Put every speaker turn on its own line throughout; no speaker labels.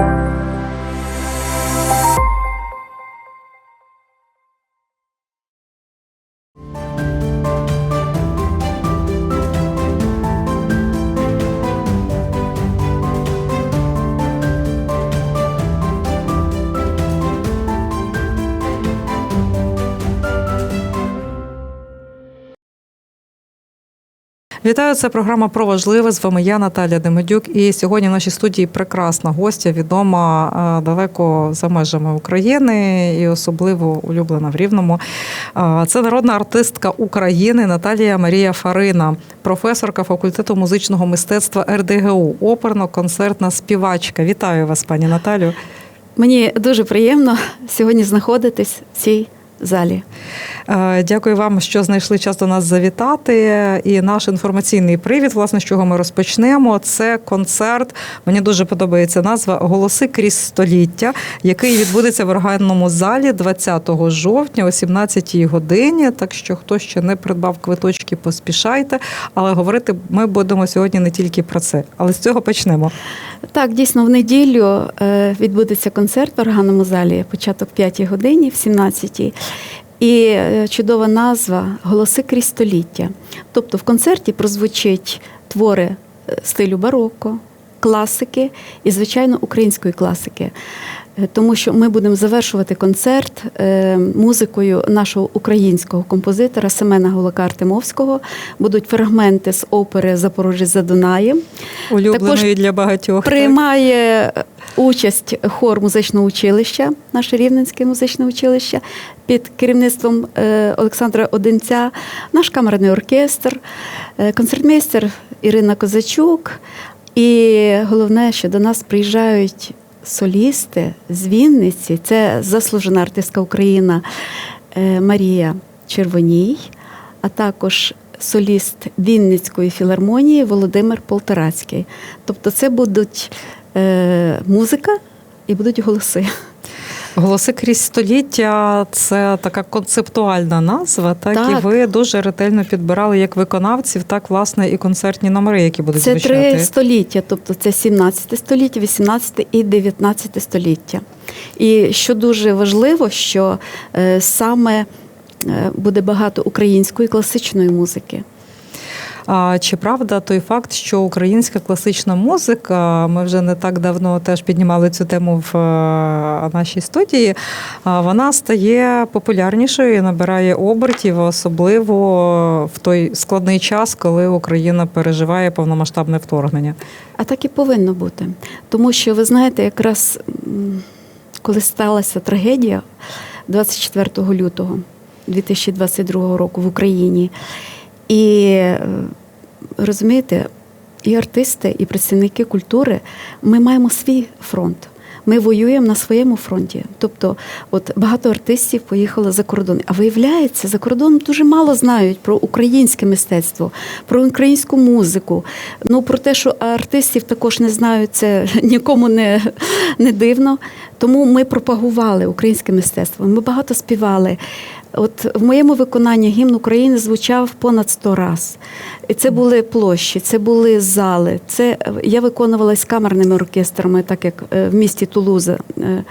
Thank you. Вітаю, це програма про важливе. З вами я Наталя Демидюк. І сьогодні в нашій студії прекрасна гостя, відома е, далеко за межами України і особливо улюблена в Рівному. Е, Це народна артистка України Наталія Марія Фарина, професорка факультету музичного мистецтва РДГУ, оперно-концертна співачка. Вітаю вас, пані Наталю.
Мені дуже приємно сьогодні знаходитись в цій залі.
Е, Дякую вам, що знайшли час до нас завітати. І наш інформаційний привід, власне, з чого ми розпочнемо. Це концерт. Мені дуже подобається назва Голоси крізь століття, який відбудеться в органному залі 20 жовтня о 17-й годині. Так що, хто ще не придбав квиточки, поспішайте. Але говорити ми будемо сьогодні не тільки про це, але з цього почнемо.
Так, дійсно, в неділю е, відбудеться концерт в органному залі, початок 5 годині, в 17-й. І е, чудова назва Голоси крізь століття. Тобто в концерті прозвучать твори е, стилю бароко, класики і, звичайно, української класики. Е, Тому що ми будемо завершувати концерт музикою нашого українського композитора Семена Голака Артемовського. Будуть фрагменти з опери Запорожець за Дунаєм.
Улюбленої для багатьох. так?
Участь хор музичного училища, наше Рівненське музичне училище, під керівництвом е, Олександра Одинця, наш камерний оркестр, е, концертмейстер Ірина Козачук. І головне, що до нас приїжджають солісти з Вінниці. Це заслужена артистка Україна е, Марія Червоній, а також соліст Вінницької філармонії Володимир Полторацький. Тобто, це будуть е, музика і будуть голоси.
Голоси крізь століття це така концептуальна назва, так,
Так.
і ви дуже ретельно підбирали як виконавців, так власне і концертні номери, які будуть
Це
звучати.
три століття, тобто це 17 століття, 18 і 19 століття. І що дуже важливо, що е, саме е, буде багато української класичної музики.
Чи правда той факт, що українська класична музика, ми вже не так давно теж піднімали цю тему в е, нашій студії, вона стає популярнішою і набирає обертів, особливо в той складний час, коли Україна переживає повномасштабне вторгнення.
А так і повинно бути. Тому що, ви знаєте, якраз коли сталася трагедія 24 лютого 2022 року в Україні, і е, розумієте, і артисти, і працівники культури, ми маємо свій фронт. Ми воюємо на своєму фронті. Тобто, от багато артистів поїхало за кордон. А виявляється, за кордоном дуже мало знають про українське мистецтво, про українську музику. Ну про те, що артистів також не знають, це нікому не, не дивно. Тому ми пропагували українське мистецтво. Ми багато співали. От в моєму виконанні гімн України звучав понад 100 раз. Це були площі, це були зали. Це я виконувала з камерними оркестрами, так як е, в місті Тулуза, е,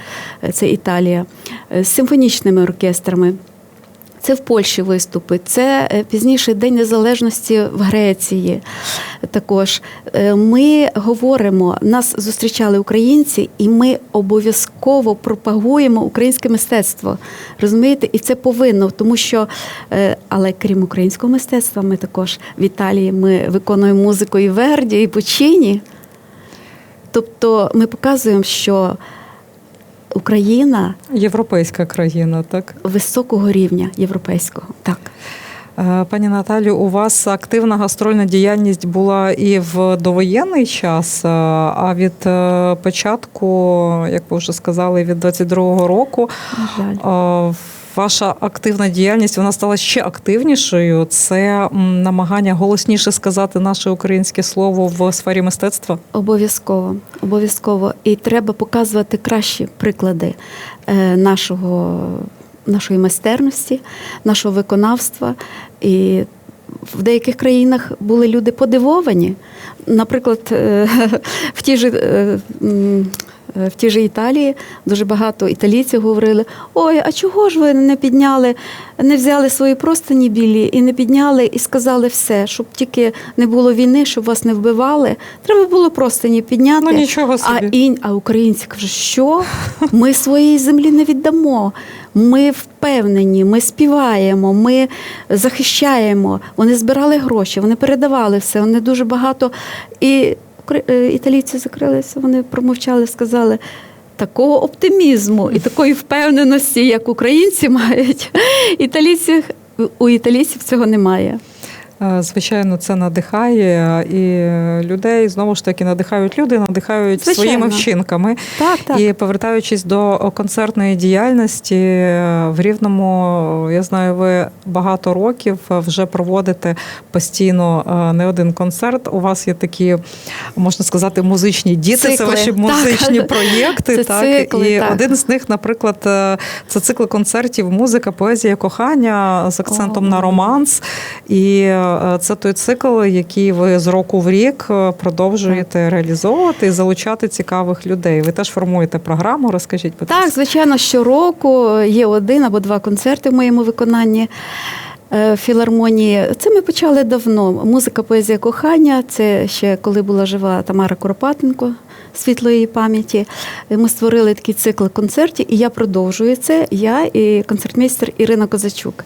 це Італія, е, з симфонічними оркестрами. Це в Польщі виступи, це е, пізніше День Незалежності в Греції. Також Е, ми говоримо, нас зустрічали українці, і ми обов'язково пропагуємо українське мистецтво. Розумієте, і це повинно, тому що, е, але крім українського мистецтва, ми також в Італії ми виконуємо музику і Верді, і Пучині. Тобто ми показуємо, що Україна
Європейська країна, так?
високого рівня європейського. Так.
Е, Пані Наталю, у вас активна гастрольна діяльність була і в довоєнний час, е, а від е, початку, як ви вже сказали, від 22-го року
жаль.
Ваша активна діяльність вона стала ще активнішою. Це намагання голосніше сказати наше українське слово в сфері мистецтва.
Обов'язково, обов'язково. І треба показувати кращі приклади е, нашого, нашої майстерності, нашого виконавства. І в деяких країнах були люди подивовані. Наприклад, е, в е, м, е, в тій же Італії дуже багато італійців говорили: ой, а чого ж ви не підняли, не взяли свої простині білі і не підняли і сказали все, щоб тільки не було війни, щоб вас не вбивали. Треба було простині підняти.
Ну, нічого
А,
собі.
і, а українці кажуть, що ми своєї землі не віддамо. Ми впевнені, ми співаємо, ми захищаємо. Вони збирали гроші, вони передавали все. Вони дуже багато. І е, італійці закрилися, вони промовчали, сказали. Такого оптимізму і такої впевненості, як українці мають, італійці, у італійців цього немає.
Е, Звичайно, це надихає і людей знову ж таки надихають люди, надихають
Звичайно.
своїми вчинками.
Так, так.
І повертаючись до концертної діяльності е, в Рівному, я знаю, ви багато років вже проводите постійно е, не один концерт. У вас є такі, можна сказати, музичні діти. Це
Цикли.
ваші
Так.
музичні проєкти.
Це
так
цикли,
і
так.
один з них, наприклад, е, це цикл концертів Музика, поезія, кохання з акцентом
О.
на романс. І е, це той цикл, який ви з року в рік е, продовжуєте реалізовувати і залучати цікавих людей. Ви теж формуєте програму. Розкажіть, будь
Так,
ласка.
звичайно, щороку є один або два концерти в моєму виконанні. е, Філармонії це ми почали давно. Музика, поезія, кохання. Це ще коли була жива Тамара Куропатенко, світлої пам'яті. Е, Ми створили такий цикл концертів, і я продовжую це. Я і концертмейстер Ірина Козачук.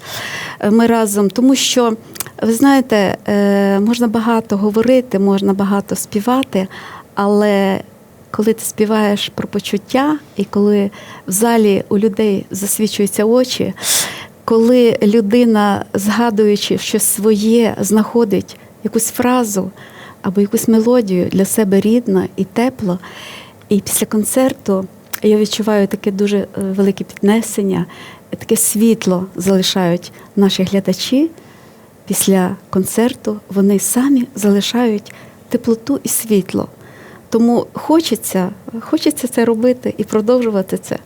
Е, Ми разом, тому що ви знаєте, е, можна багато говорити, можна багато співати, але коли ти співаєш про почуття, і коли в залі у людей засвічуються очі, коли людина, згадуючи щось своє, знаходить якусь фразу або якусь мелодію для себе рідна і тепло, і після концерту я відчуваю таке дуже е, велике піднесення, таке світло залишають наші глядачі. Після концерту вони самі залишають теплоту і світло. Тому хочеться, хочеться це робити і продовжувати це.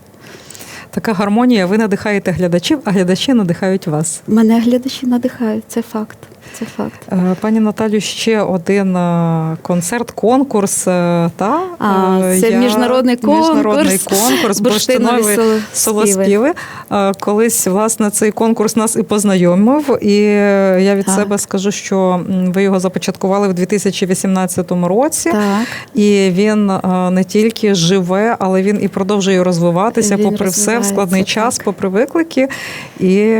Така гармонія. Ви надихаєте глядачів, а глядачі надихають вас.
Мене глядачі надихають, це факт. Це факт.
Е, Пані Наталю, ще один е, концерт, конкурс. е, Та
А, це
я-
міжнародний конкурс.
Міжнародний конкурс
Бурштинові
солоспіви. Колись власне цей конкурс нас і познайомив. І я від
Так.
себе скажу, що ви його започаткували в 2018 році.
Так.
І він не тільки живе, але він і продовжує розвиватися,
Він
попри все, в складний
так.
час, попри виклики. І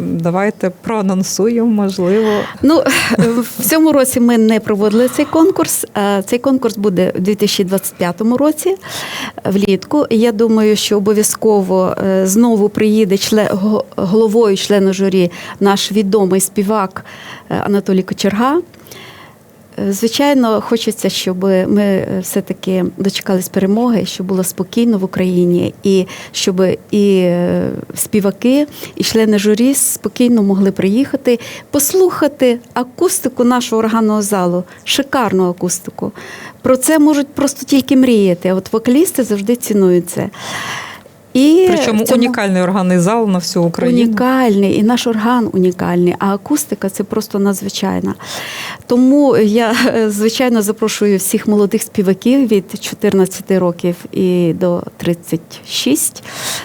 давайте проанонсуємо, можливо.
Ну, в цьому році ми не проводили цей конкурс. Е, Цей конкурс буде у 2025 році е, влітку. Я думаю, що обов'язково е, знову приїде член, головою члену журі наш відомий співак Анатолій Кочерга. Звичайно, хочеться, щоб ми все-таки дочекались перемоги, щоб було спокійно в Україні, і щоб і е, співаки, і члени журі спокійно могли приїхати, послухати акустику нашого органного залу, шикарну акустику. Про це можуть просто тільки мріяти. От вокалісти завжди цінують це. І
Причому
цьому-
унікальний органний зал на всю Україну.
Унікальний, і наш орган унікальний, а акустика це просто надзвичайна. Тому я, звичайно, запрошую всіх молодих співаків від 14 років і до 36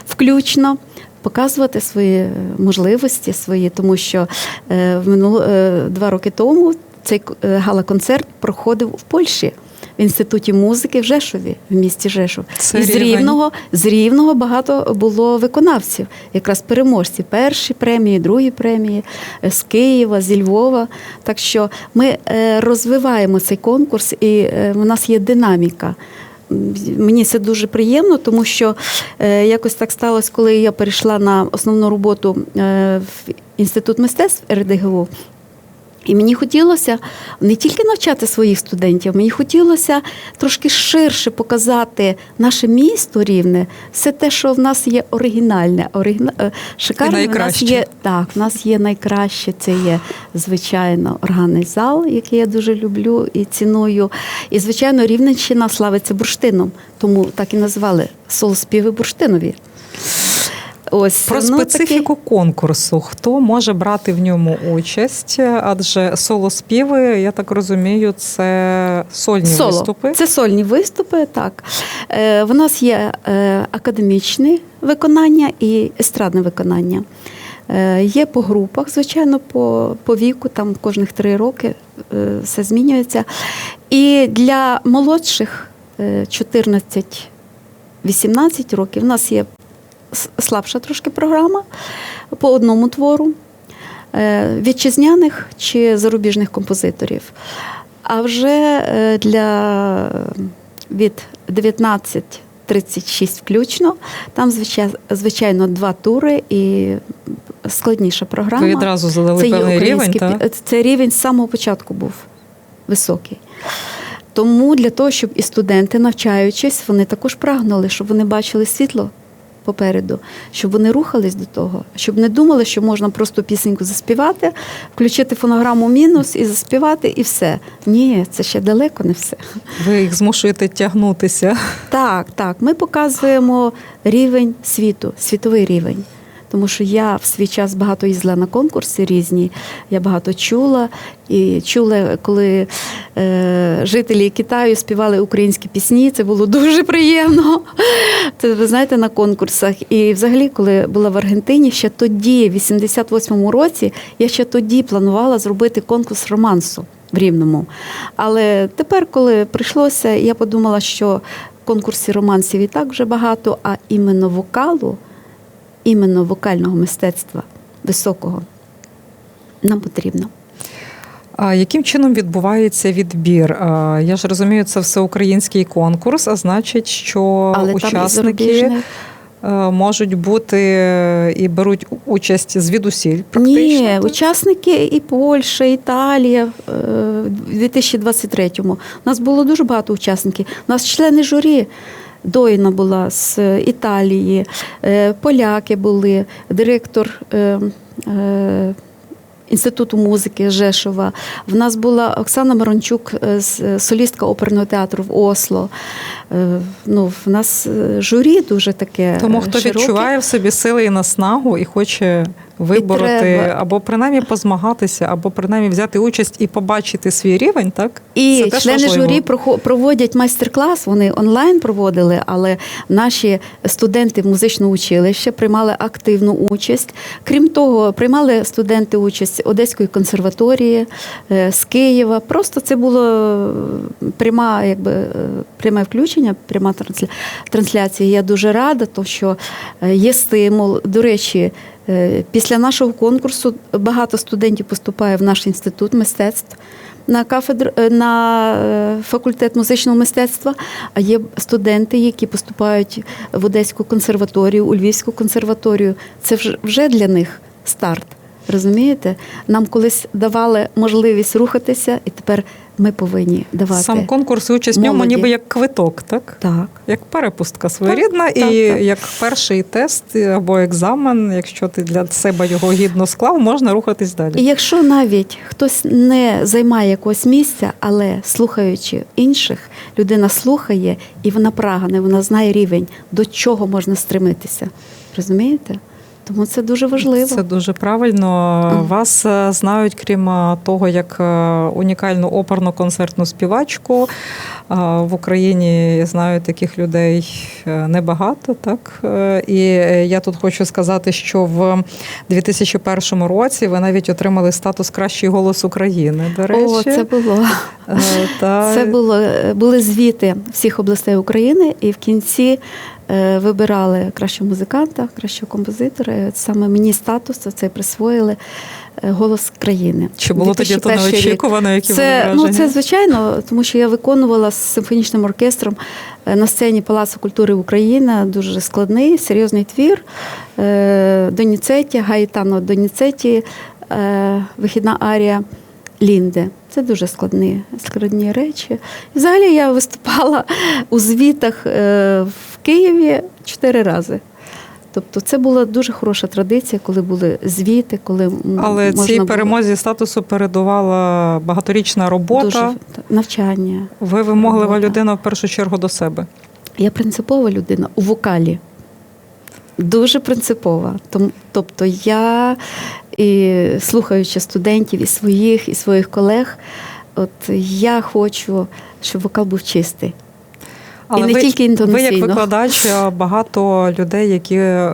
включно. Показувати свої можливості свої, тому що е, в минуло е, два роки тому цей е, гала-концерт проходив в Польщі в інституті музики в Жешові, в місті Жешов.
Це
і з. Рівного з Рівного багато було виконавців, якраз переможці. Перші премії, другі премії е, з Києва, зі Львова. Так що ми е, розвиваємо цей конкурс, і е, у нас є динаміка. Мені це дуже приємно, тому що якось так сталося, коли я перейшла на основну роботу в інститут мистецтв РДГУ. І мені хотілося не тільки навчати своїх студентів, мені хотілося трошки ширше показати наше місто рівне, все те, що в нас є оригінальне, оригіна... е, шикарне. В нас є так, в нас є найкраще. Це є звичайно органний зал, який я дуже люблю і ціную. І звичайно, Рівненщина славиться бурштином, тому так і назвали солоспіви бурштинові. Ось
Про
ну, такі-
специфіку конкурсу. Хто може брати в ньому участь? Адже солоспіви, я так розумію, це сольні
Соло.
виступи.
Це сольні виступи, так. Е, В нас є е, академічне виконання і естрадне виконання. Е, Є по групах, звичайно, по, по віку, там кожних три роки е, все змінюється. І для молодших е, 14-18 років у нас є слабша трошки програма по одному твору е, вітчизняних чи зарубіжних композиторів. А вже е, для від 19-36 включно, там звичайно два тури і складніша програма.
Ви відразу задали
Це
певний рівень, так?
Це рівень з самого початку був високий. Тому для того, щоб і студенти, навчаючись, вони також прагнули, щоб вони бачили світло попереду, щоб вони рухались до того, щоб не думали, що можна просто пісеньку заспівати, включити фонограму мінус і заспівати, і все. Ні, це ще далеко не все.
Ви їх змушуєте тягнутися.
Так, так. Ми показуємо рівень світу, світовий рівень. Тому що я в свій час багато їздила на конкурси різні, я багато чула. І чула, коли е, жителі Китаю співали українські пісні, це було дуже приємно. Це ви знаєте, на конкурсах. І взагалі, коли була в Аргентині, ще тоді, в 88-му році, я ще тоді планувала зробити конкурс романсу в Рівному. Але тепер, коли прийшлося, я подумала, що конкурсів романсів і так вже багато, а іменно вокалу, іменно вокального мистецтва високого нам потрібно.
А яким чином відбувається відбір? Я ж розумію, це всеукраїнський конкурс, а значить, що
Але
учасники можуть бути і беруть участь звідусіль. Практично
Ні, учасники і Польща, і Італія е, в 2023-му. У нас було дуже багато учасників. У нас члени журі. Дойна була з Італії, е, поляки були, директор е, е, Інституту музики Жешова. В нас була Оксана Марончук, солістка оперного театру в Осло. Ну, в нас журі дуже таке.
Тому хто
широке.
відчуває в собі сили і наснагу і хоче вибороти або принаймні позмагатися, або принаймні взяти участь і побачити свій рівень, так
І
Це
члени
важливо.
журі проводять майстер-клас. Вони онлайн проводили, але наші студенти музичного училища приймали активну участь. Крім того, приймали студенти участь Одеської консерваторії е, з Києва. Просто це було е, пряма, якби е, пряме включення, пряма трансляція. Я дуже рада, то що є стимул. До речі. Е, Після нашого конкурсу багато студентів поступає в наш інститут мистецтв на кафедру е, на е, факультет музичного мистецтва. А є студенти, які поступають в Одеську консерваторію, у Львівську консерваторію. Це вже- вже для них старт. Розумієте? Нам колись давали можливість рухатися, і тепер ми повинні давати.
сам конкурс і участь в ньому ніби як квиток, так?
Так.
Як перепустка своєрідна,
Так,
і
так, так.
як перший тест або екзамен, якщо ти для себе його гідно склав, можна рухатись далі.
І якщо навіть хтось не займає якогось місця, але слухаючи інших, людина слухає і вона прагне, вона знає рівень, до чого можна стремитися. Розумієте? Тому це дуже важливо.
Це дуже правильно. Вас е, знають, крім е, того, як е, унікальну оперно-концертну співачку. В Україні я знаю таких людей небагато, так і я тут хочу сказати, що в 2001 році ви навіть отримали статус кращий голос України. До речі,
О, це було.
Та...
Це було, були звіти всіх областей України, і в кінці вибирали кращого музиканта, кращого композитора. І от саме мені статус це присвоїли е, голос країни.
Чи було тоді то
2001
неочікувано, які були
Це,
враження?
ну, це звичайно, тому що я виконувала з симфонічним оркестром е, на сцені Палацу культури Україна. Дуже складний, серйозний твір. Е, Доніцеті, Гаїтано Доніцеті, е, вихідна арія Лінде. Це дуже складні, складні речі. І взагалі я виступала у звітах е, в Києві чотири рази. Тобто це була дуже хороша традиція, коли були звіти, коли
Але
можна
цій
було-
перемозі статусу передувала багаторічна робота.
Дуже навчання.
Ви вимоглива
робота.
людина в першу чергу до себе.
Я принципова людина у вокалі. Дуже принципова. Тобто я, і слухаючи студентів і своїх, і своїх колег, от я хочу, щоб вокал був чистий. І не
ви,
тільки
ви як викладач, е, багато людей, які е,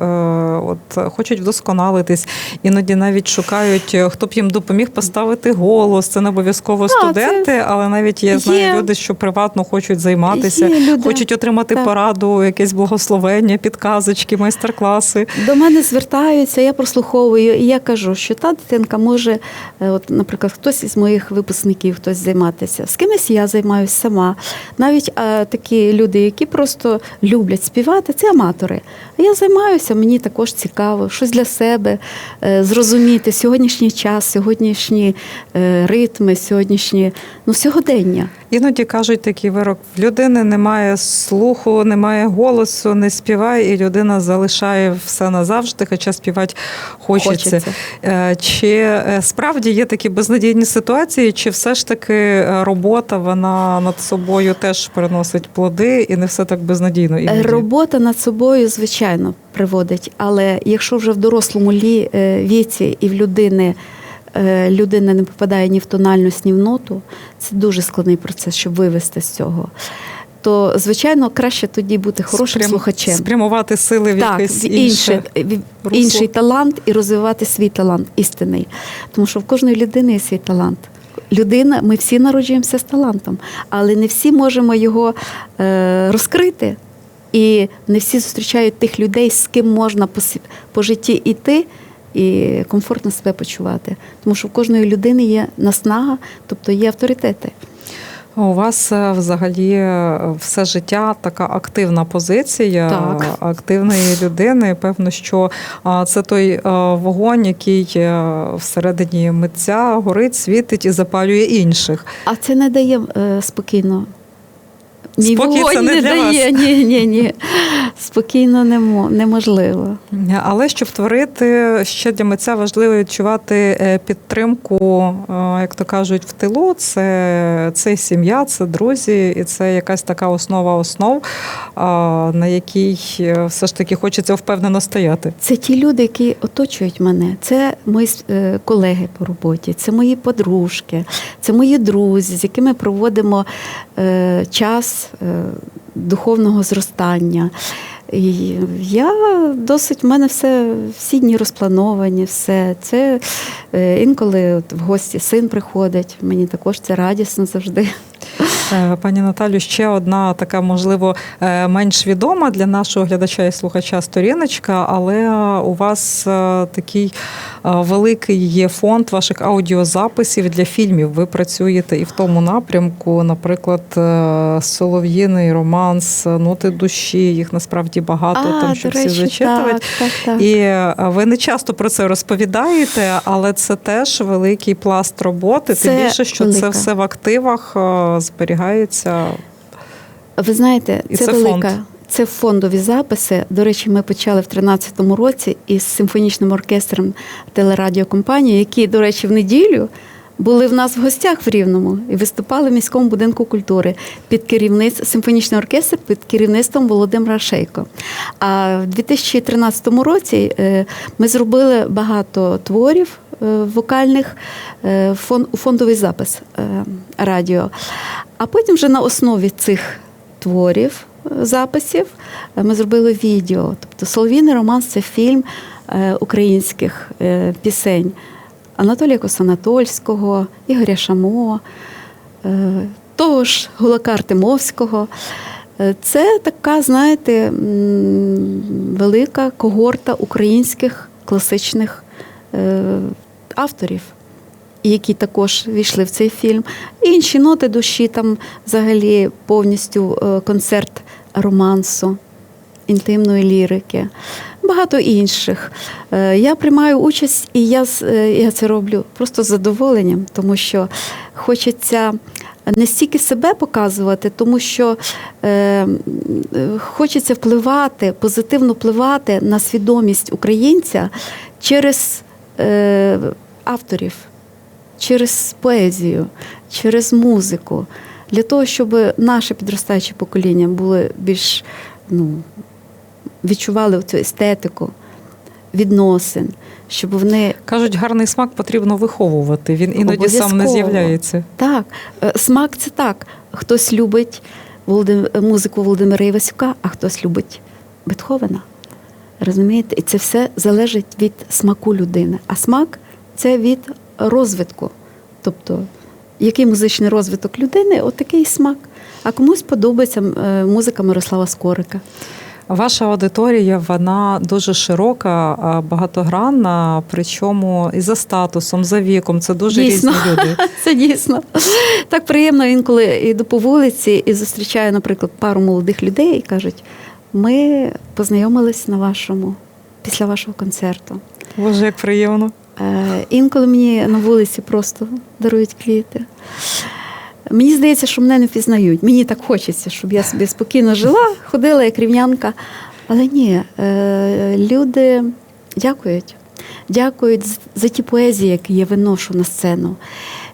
от хочуть вдосконалитись, іноді навіть шукають, е, хто б їм допоміг поставити голос. Це не обов'язково студенти, але навіть є, знаю
є-
люди, що приватно хочуть займатися,
Є
хочуть отримати
Так.
пораду, якесь благословення, підказочки, майстер-класи.
До мене звертаються, я прослуховую, і я кажу, що та дитинка може, е, от, наприклад, хтось із моїх випускників, хтось займатися. З кимось я займаюся сама. Навіть е, такі люди, які просто люблять співати, це аматори. А я займаюся, мені також цікаво, щось для себе е, зрозуміти сьогоднішній час, сьогоднішні е, ритми, сьогоднішні ну, сьогодення.
Іноді кажуть такий вирок: в людини немає слуху, немає голосу, не співає, і людина залишає все назавжди, хоча співати хочеться.
Хочеться.
Е, Чи справді є такі безнадійні ситуації, чи все ж таки робота вона над собою теж приносить плоди, і не все так безнадійно? Іноді?
Робота над собою, звичайно, приводить, але якщо вже в дорослому лі, е, віці і в людини е, людина не попадає ні в тональність, ні в ноту, це дуже складний процес, щоб вивести з цього. То, звичайно, краще тоді бути хорошим
Спрям-
слухачем.
Спрямувати сили в
Так,
інше.
інше, інший талант і розвивати свій талант істинний. Тому що в кожної людини є свій талант. Людина, ми всі народжуємося з талантом, але не всі можемо його е, розкрити. І не всі зустрічають тих людей, з ким можна по, по житті йти і комфортно себе почувати. Тому що в кожної людини є наснага, тобто є авторитети.
У вас е, взагалі е, все життя така активна позиція
Так.
активної людини. Певно, що це той е, вогонь, який всередині митця горить, світить і запалює інших.
А це не дає спокійно. Мій
Спокій
вогонь
це не
не
для
дає. Ні, ні, ні. Спокійно неможливо.
Але щоб творити, ще для митця важливо відчувати е, підтримку, е, як то кажуть, в тилу. Це, це сім'я, це друзі, і це якась така основа основ, на якій е, все ж таки хочеться впевнено стояти.
Це ті люди, які оточують мене. Це мої е, колеги по роботі, це мої подружки, це мої друзі, з якими проводимо е, час е, духовного зростання. І я досить, в мене все всі дні розплановані, все. Це е, інколи от в гості син приходить. Мені також це радісно завжди.
Е, Пані Наталю, ще одна така, можливо, менш відома для нашого глядача і слухача сторіночка, але у вас такий великий є фонд ваших аудіозаписів для фільмів. Ви працюєте і в тому напрямку, наприклад, е, Солов'їний романс, ноти душі, їх насправді багато, там щоб всі зачитувати.
так, так, так.
І е, ви не часто про це розповідаєте, але це теж великий пласт роботи. Тим більше, що це все в активах е, зберігається.
Ви знаєте, це,
це
велика.
фонд.
Це фондові записи. До речі, ми почали в 2013 році із симфонічним оркестром телерадіокомпанії, які, до речі, в неділю були в нас в гостях в Рівному і виступали в міському будинку культури під керівництвом симфонічний оркестр під керівництвом Володимира Шейко. А в 2013 році е, ми зробили багато творів е, вокальних е, у фондовий запис радіо. А потім вже на основі цих творів, записів е, ми зробили відео. Тобто Солов'їний романс це фільм е, українських е, пісень Анатолія Косанатольського, Ігоря Шамо, того ж Гулака Артемовського. Це така, знаєте, велика когорта українських класичних авторів, які також війшли в цей фільм. Інші ноти душі, там взагалі повністю концерт романсу, інтимної лірики, багато інших. Е, Я приймаю участь і я, е, я це роблю просто з задоволенням, тому що хочеться не стільки себе показувати, тому що е, хочеться впливати, позитивно впливати на свідомість українця через е, авторів, через поезію, через музику, для того, щоб наше підростаюче покоління були більш ну, відчували цю естетику відносин, щоб вони
Кажуть, гарний смак потрібно виховувати. Він іноді сам не з'являється.
Так, е, смак це так. Хтось любить Володим... музику Володимира Івасюка, а хтось любить Бетховена. Розумієте? І це все залежить від смаку людини. А смак це від розвитку. Тобто, який музичний розвиток людини, от такий смак. А комусь подобається е, музика Мирослава Скорика.
Ваша аудиторія вона дуже широка, багатогранна, причому і за статусом, за віком. Це дуже
Дійсно.
різні люди.
Це дійсно. Так приємно інколи йду по вулиці і зустрічаю, наприклад, пару молодих людей і кажуть: ми познайомились на вашому після вашого концерту.
Боже, як приємно.
Е, Інколи мені на вулиці просто дарують квіти. Мені здається, що мене не впізнають. Мені так хочеться, щоб я собі спокійно жила, ходила як рівнянка. Але ні, е, люди дякують. Дякують за ті поезії, які я виношу на сцену.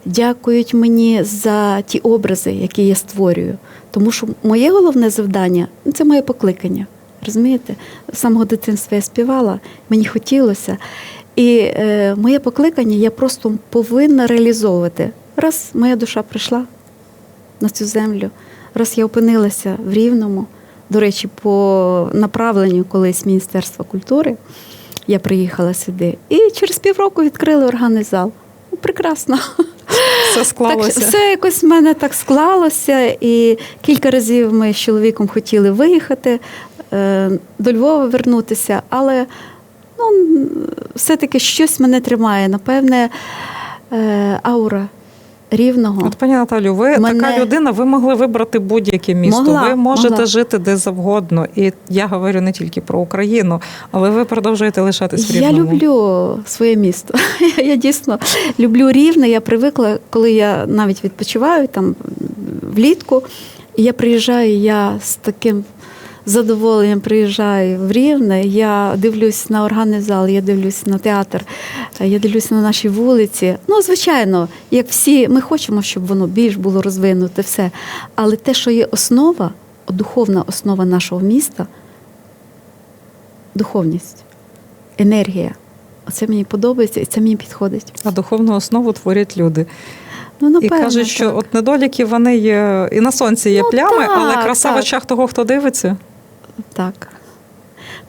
Дякують мені за ті образи, які я створюю. Тому що моє головне завдання це моє покликання. Розумієте? З самого дитинства я співала, мені хотілося. І е, моє покликання я просто повинна реалізовувати. Раз моя душа прийшла на цю землю, раз я опинилася в Рівному, до речі, по направленню колись Міністерства культури, я приїхала сюди. І через півроку відкрили органний зал. Ну, прекрасно.
Все склалося.
Так, все якось в мене так склалося, і кілька разів ми з чоловіком хотіли виїхати е, до Львова вернутися, але ну, все-таки щось мене тримає. Напевне, е, аура рівного.
От, пані Наталю, ви
Мене-
така людина, ви могли вибрати будь-яке місто.
Могла,
ви можете
могла.
жити де завгодно. І я говорю не тільки про Україну, але ви продовжуєте лишатись в
Я люблю своє місто. Я дійсно люблю рівне. Я привикла, коли я навіть відпочиваю там влітку, і я приїжджаю, я з таким задоволенням приїжджаю в Рівне. Я дивлюсь на органний зал, я дивлюсь на театр, я дивлюсь на наші вулиці. Ну, звичайно, як всі, ми хочемо, щоб воно більш було розвинуте, все. Але те, що є основа, духовна основа нашого міста духовність, енергія. Оце мені подобається і це мені підходить.
А духовну основу творять люди.
Ну,
І кажуть, що
так.
от недоліки вони є і на сонці є
Ну,
плями,
так,
але краса в очах того, хто дивиться.
Так.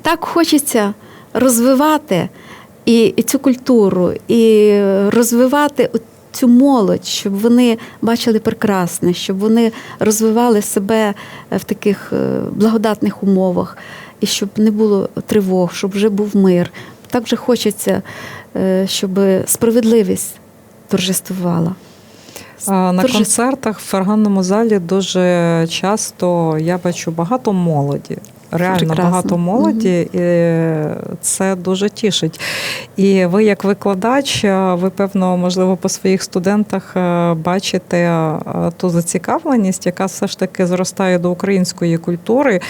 Так хочеться розвивати і, і цю культуру, і розвивати цю молодь, щоб вони бачили прекрасне, щоб вони розвивали себе в таких е, благодатних умовах, і щоб не було тривог, щоб вже був мир. Так вже хочеться, е, щоб справедливість торжествувала.
На концертах в ферганному залі дуже часто я бачу багато молоді. Реально
Прекрасно.
багато молоді, і це дуже тішить. І ви, як викладач, е, ви певно, можливо, по своїх студентах е, бачите е, ту зацікавленість, яка все ж таки зростає до української культури.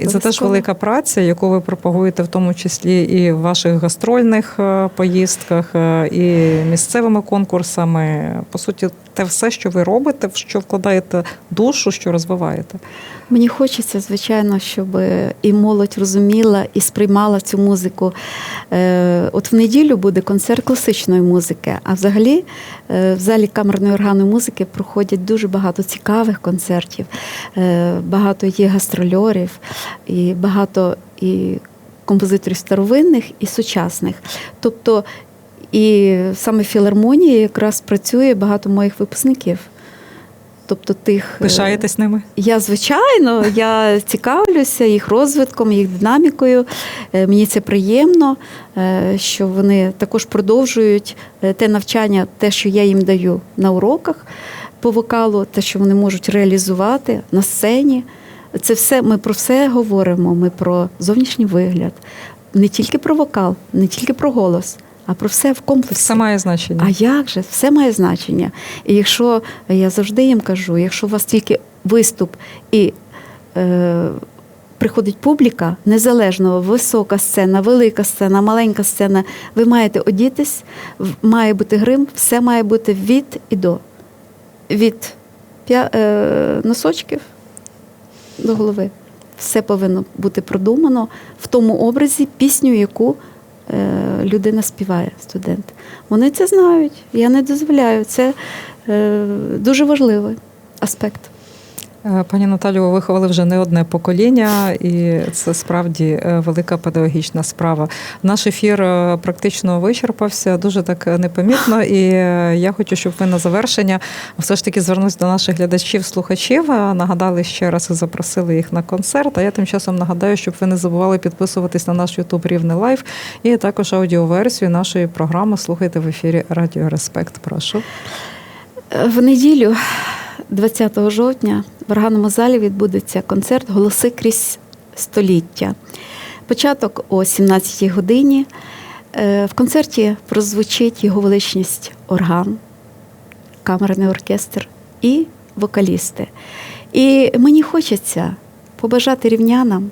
І це теж велика праця, яку ви пропагуєте, в тому числі і в ваших гастрольних поїздках, і місцевими конкурсами. По суті, те все, що ви робите, в що вкладаєте душу, що розвиваєте.
Мені хочеться, звичайно, щоб і молодь розуміла і сприймала цю музику. Е, От в неділю буде концерт класичної музики, а взагалі е, в залі камерної органної музики проходять дуже багато цікавих концертів, Е, багато є гастрольорів, і багато і композиторів старовинних і сучасних. Тобто і саме в філармонії якраз працює багато моїх випускників. Тобто тих е,
Пишаєтесь ними?
я звичайно, я цікавлюся їх розвитком, їх динамікою. Е, Мені це приємно, е, що вони також продовжують те навчання, те, що я їм даю на уроках по вокалу, те, що вони можуть реалізувати на сцені. Це все ми про все говоримо. Ми про зовнішній вигляд, не тільки про вокал, не тільки про голос, а про все в комплексі.
Все має значення.
А як же? Все має значення. І якщо я завжди їм кажу, якщо у вас тільки виступ і е, приходить публіка, незалежно висока сцена, велика сцена, маленька сцена, ви маєте одітись, має бути грим, все має бути від і до. Від п'я, е, носочків до голови. Все повинно бути продумано в тому образі, пісню, яку людина співає, студент. Вони це знають. Я не дозволяю. Це е, дуже важливий аспект.
Е, Пані Наталю, ви виховали вже не одне покоління, і це справді е, велика педагогічна справа. Наш ефір е, практично вичерпався дуже так непомітно. І я хочу, щоб ви на завершення все ж таки звернулись до наших глядачів, слухачів, нагадали ще раз і запросили їх на концерт. А я тим часом нагадаю, щоб ви не забували підписуватись на наш Ютуб Рівне Лайф і також аудіоверсію нашої програми слухайте в ефірі Радіо Респект. Прошу.
В неділю, 20 жовтня, в органному залі відбудеться концерт Голоси крізь століття. Початок о 17-й годині. Е, В концерті прозвучить його величність орган, камерний оркестр і вокалісти. І мені хочеться побажати рівнянам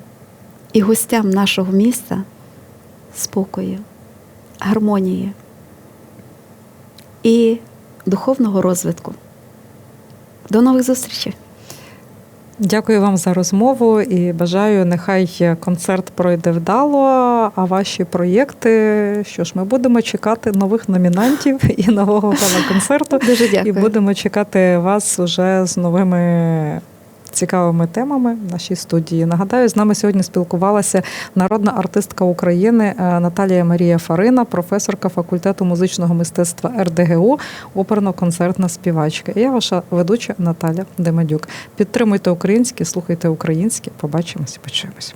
і гостям нашого міста спокою, гармонії і духовного розвитку. До нових зустрічей!
Дякую вам за розмову і бажаю, нехай концерт пройде вдало. А ваші проєкти, що ж, ми будемо чекати нових номінантів і нового гала-концерту.
Дуже дякую.
І будемо чекати вас уже з новими цікавими темами в нашій студії. Нагадаю, з нами сьогодні спілкувалася народна артистка України е, Наталія Марія Фарина, професорка факультету музичного мистецтва РДГУ, оперно-концертна співачка. І я ваша ведуча Наталя Демадюк. Підтримуйте українське, слухайте українське. Побачимось, почуємось.